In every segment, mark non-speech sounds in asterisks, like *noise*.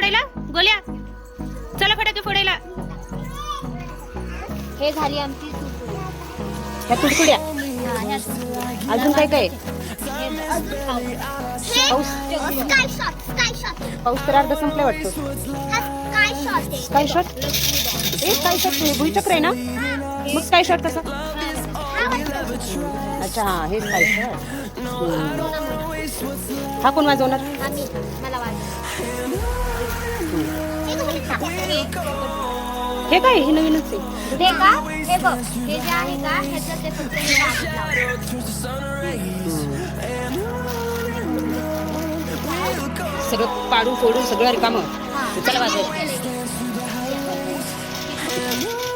फोडायला? गोल्या. चला फटाके फोडायला. हे झाली आमची. ह्या हा. अजून काय काय? हे. पाऊस तर अर्धा संपलाय वाटतो. हा स्काय शॉट आहे. स्काय शॉट ए स्काय शॉट भुईचक्र आहे ना? मग स्काय शॉट कसा? हा. अच्छा हा हे स्काय शॉट हा कोण वाजवणार? आम्ही मला वाटतं हे काय हे नवीनच आहे? हे का? हे बघ हे जे आहे का ह्याच्यात ते फक्त हे. सगळं पाडून फोडून सगळं रिकामं. हा. चला वाजवायला.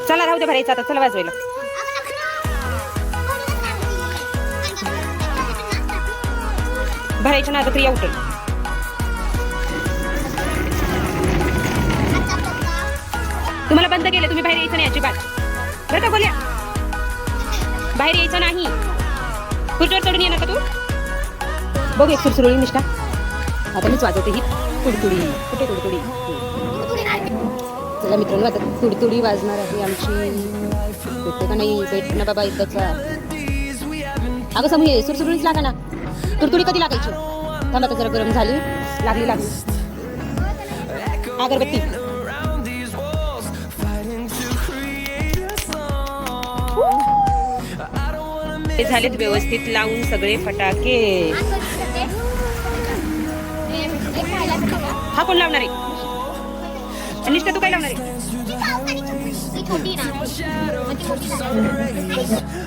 चला राहू दे भरायचं आता. चला वाजवायला. भरायचं ना आता तरी उठेल तुम्हाला बंद केलं तुम्ही बाहेर यायचं नाही अजिबात. बरं का बोल्या बाहेर यायचं नाही. खुर्चीवर चढून ये का तू? बघ एक सुरसुरळी निष्ठा. आता मीच वाजवते ही तुडतुडी. कुठे तुडतुडी? चला मित्रांनो आता तुडतुडी वाजणार आहे आमची. भेटते का नाही? भेट ना बाबा एकदाचा. अगं समू ये सुरसुरळीच लागा ना. तुडतुडी कधी लागायची? थांबा आता जरा गरम झाली. लागली लागली. अगरबत्ती. हे झालेत व्यवस्थित लावून सगळे फटाके. हा कोण लावणार आहे? निष्ठा तू काय लावणार आहे?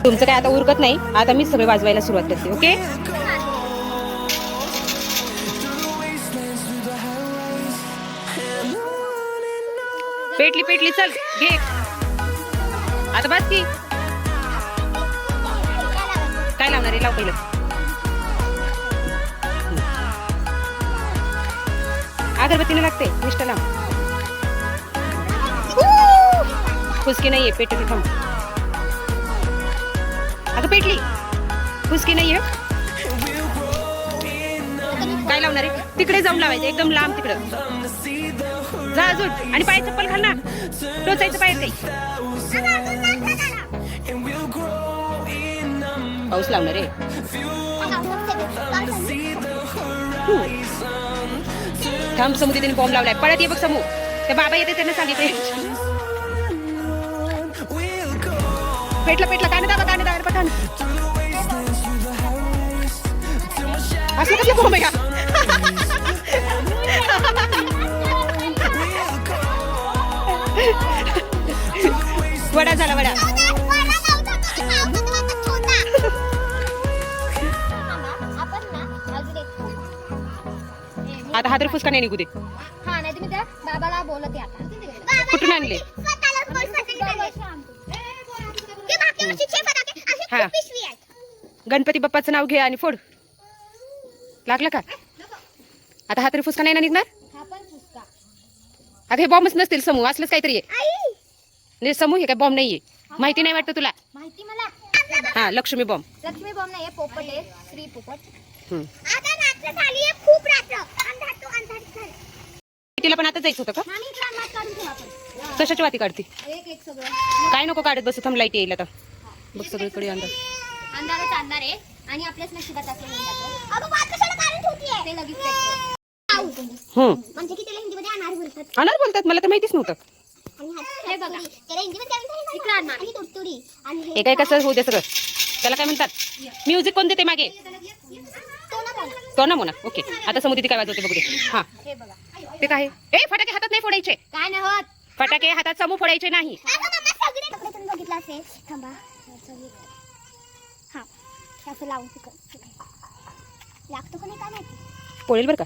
तुमचं काय आता उरकत नाही? आता मीच सगळे वाजवायला सुरुवात करते ओके? पेटली पेटली चल घे. आता बस की. लावणार आहे लाव पहिलं. अगरबत्तीने लागते निष्ठा लाव फुसकी नाहीये पेटली थांब अगं पेटली. फुसकी नाहीये. काय लावणार आहे? तिकडे जाऊन लावायचं एकदम लांब तिकडं. जा अजून. आणि पाय चप्पल घाल ना टोचायचं पाय काही पाऊस लावणार आहे. थांब समू तिने बॉम्ब लावलाय. पळत ये बघ समू ते बाबा येते त्यांना सांगितले पेटलं पेटलं. काने दाबा काने दाबा पठाण. असलं कसलं बॉम्ब आहे का? *laughs* वडा झाला वडा. हा फुसका नाही निघू दे. हा नाही तुम्ही त्या बाबाला बोलत आहे आता. कुठून आणले? हा. गणपती बाप्पाचं नाव घे आणि फोड. लागलं का? आता हा तरी फुसका नाही ना निघणार? हा पण फुसका. अगं हे बॉम्बच नसतील समूह असलंच काहीतरी आहे. समूह हे काय बॉम्ब नाहीये. माहिती नाही वाटतं तुला? माहिती मला. हा लक्ष्मी बॉम्ब. लक्ष्मी बॉम्ब नाही पोपट आहे. श्री पोपट. खूप रात्र अंधार तो अंधार झाला तिला पण आता जायचं होतं का? मामी इकडे अंधार काढून ठेवा आपण. कशाची वाती काढते? एक एक सगळं. काय नको काढत बसू? थांब लाइट येईल आता. बघ सगळीकडे अंदाज अंधारच अंधार आहे आणि आपल्याच नशिबात असं होऊन जातं. अगं वाट कशाला काढून ठेवतीये? ते लगेच पेटतं. हम्म. म्हणजे की त्याला हिंदीमध्ये अनार बोलतात? अनार बोलतात? मला तर माहितीच नव्हतं. आणि हा- हे बघा. त्याला हिंदीमध्ये काय म्हणतात? इकडं अनार. आणि तुडतुडी आणि हे हे काय कसं? होऊ दे सगळं. त्याला काय म्हणतात? म्युझिक कोण देते मागे? तो ना बोला. तो ना मोना ओके आता समोर ती काय वाजवते बघू दे. हा. हे बघा. ते काय? ए फटाके हातात नाही फोडायचे. काय नाही होत. फटाके हातात समूह फोडायचे नाही. अगं मम्मा सगळे कपडे तुम्ही बघितलं असेल. थांबा. हा. हे असं लावून तिकडं. लागतो का नाही काय माहिती? पोळेल बरं का?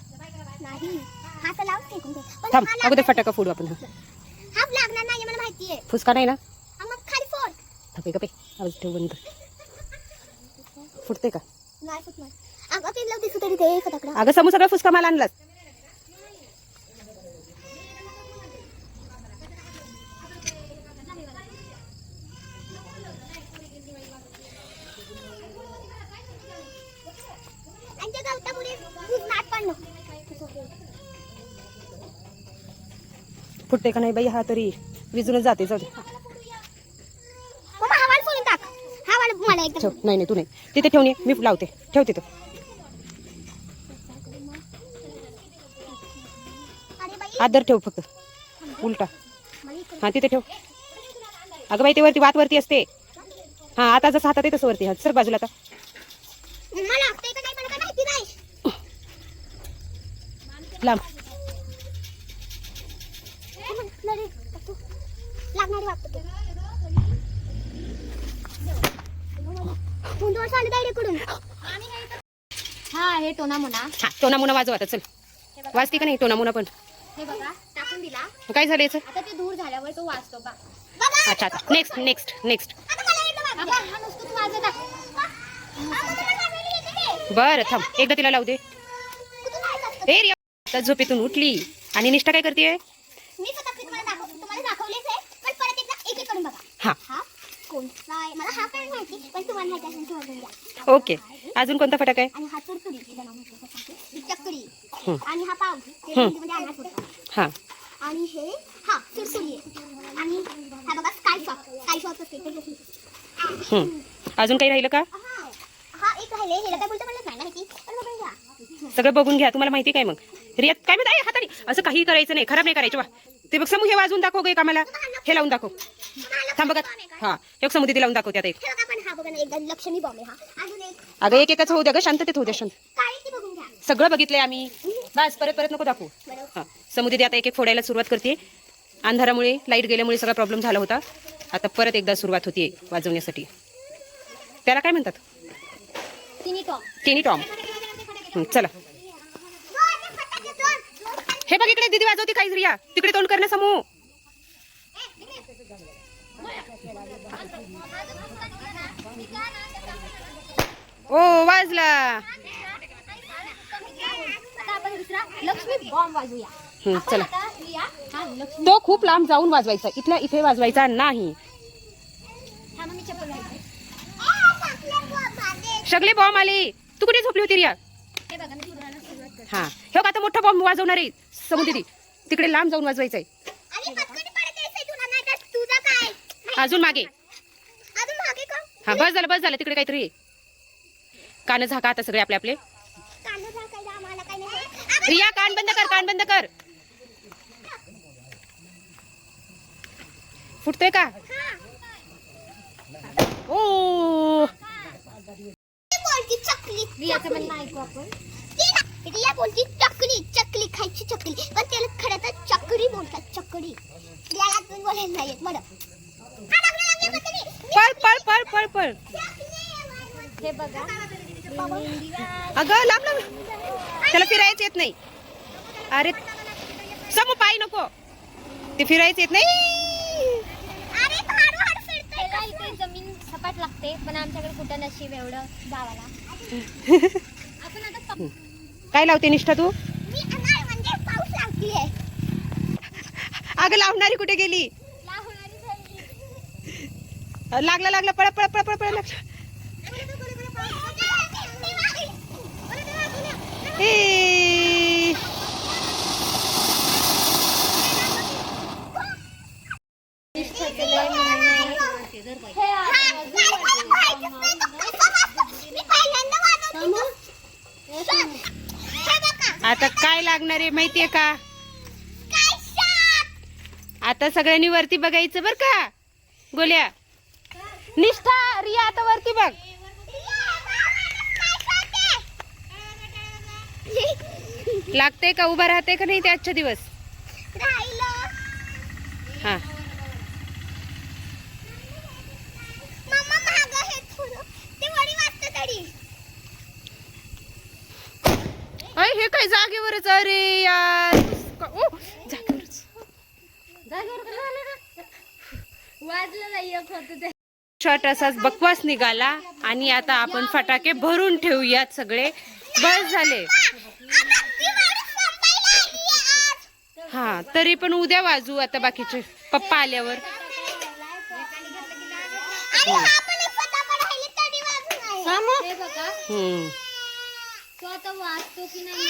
नाही. हा असं लावून फेकून दे. पण थांब हा अगोदर फटाका फोडू आपण. हा. नाही. लागणार नाही मला माहिती आहे फुसका नाही ना? हा मग खाली फोड. गपे आवाज ठेव बंद फुटते का? नाही फुटणार अगं ते लव दिसू तरी ते फटाकडा. अगं समूह सगळं फुसका मला आणलास आणि त्या गवतामुळे नाट पण नको फुटते का नाही बाई? हा तरी विजूनच जाते जाऊ ठेव. नाही नाही तू नाही. तिथे ठेवून ये मी लावते. ठेव तिथं. अरे बाई. आदर ठेव फक्त. उलटा. हा तिथे ठेव. अगं बाई ते वरती वात वरती असते. हा आता जसं हातात आहे तसं वरती. हा सर बाजूला आता. लांब. लागणारी वाटतं हा हे टोना म्हणा हा टोना मुना वाजव आता चल. वाजते का नाही टोना मुना पण? हे बघा टाकून दिला. काय झालं याचं आता ते दूर झाल्यावर तो वाजतो बा अच्छा अच्छा. Next next next. बरं थांब. एकदा तिला लावू दे. कुठून वाजत? ए रिया आता झोपेतून उठली. आणि निष्ठा काय करते मी फक्त तुम्हाला दाखवतो तुम्हाला दाखवलेच आहे पण परत एकदा एक एक करून बघा हा. हा कोणता आहे मला हा काय माहिती पण तुम्हाला माहिती असेल तर बघून घ्या ओके. अजून कोणता फटाक आहे? आणि हा चुरचुरी तिला नाव म्हटलं तर सांगते. ही चक्री हं. आणि हा पाव. ते हं. मध्ये आणत होता हा. आणि हे हा सुरसुरी आहे. आणि हा बघा स्काय शॉप स्काय शॉप असते. ते बघून. हम्म. अजून काही राहिलं का? हा. एक राहिले. काय बोलतो मला नाही माहिती. पण बघून घ्या. सगळं बघून घ्या. तुम्हाला माहिती काय मग? रिया काय म्हणत आहे हाताने. असं काही करायचं नाही. खराब नाही करायचं. वा. ते बघ समू हे वाजून दाखव गे कामाला हे लावून दाखव थांब बघा हा एक समू तिथे लावून दाखव त्यात एक हे हा हा अगं एक एकाच होऊ द्या ग शांततेत होऊ द्या शांत सगळं बघितलंय आम्ही बस परत परत नको दाखवू हा समुद्री आता एक एक फोडायला सुरुवात करते अंधारामुळे लाइट गेल्यामुळे सगळा प्रॉब्लेम झाला होता आता परत एकदा सुरुवात होतीये वाजवण्यासाठी त्याला काय म्हणतात टेनी टॉम हं, चला हे बघ इकडे दीदी वाजवते काही रिया तिकडे तोंड करणे समूह ओ वाजला. चला. तो खूप लांब जाऊन वाजवायचा. इथल्या इथे वाजवायचा नाही. हा सगळे बॉम्ब आले. तू कुठे झोपली होती रिया? हे. हा आता मोठा बॉम्ब वाजवणार आहे. समुद्री तिकडे लांब जाऊन तुझा काय? अजून मागे. अजून मागे का? हा बस झालं बस झालं. तिकडे काहीतरी आहे. कान झाका आता सगळे आपले आपले. रिया कान बंद कर कान बंद कर. फुटतोय का? हा. ओ. रिया बोलती चकली चकली खायची चकली. पण त्याला खरं तर चकरी बोलतात चकरी रियाला अजून बोलायला नाही येत हा. पळ पळ पळ पळ पळ. हे बघा अगं लांब लांब. त्याला फिरायचं येत नाही. अरे समू पाय नको. ते फिरायचं येत नाही. जमीन सपाट लागते पण आमच्याकडे कुठं नशीब एवढं गावाला *laughs* काय लावते निष्ठा तू म्हणजे अगं लावणारी कुठे गेली. लागला लागला पळ पळ पळ पळ पळ ए आता काय लागणार आहे माहितीये का? आता सगळ्यांनी वरती बघायचं बर का? गोल्या. निष्ठा रिया आता वरती बघ. लागते का? उभा राहते का नाही ते आजच्या दिवस? हा. हे काय जागेवरच. अरे यार. क- ओ, जागेवरच. नाही असाच बकवास निघाला आणि आता आपण फटाके भरून ठेवूयात सगळे. बस झाले. हा तरी पण उद्या वाजू आता बाकीचे. पप्पा आल्यावर. हम्म. वाचतो की नाही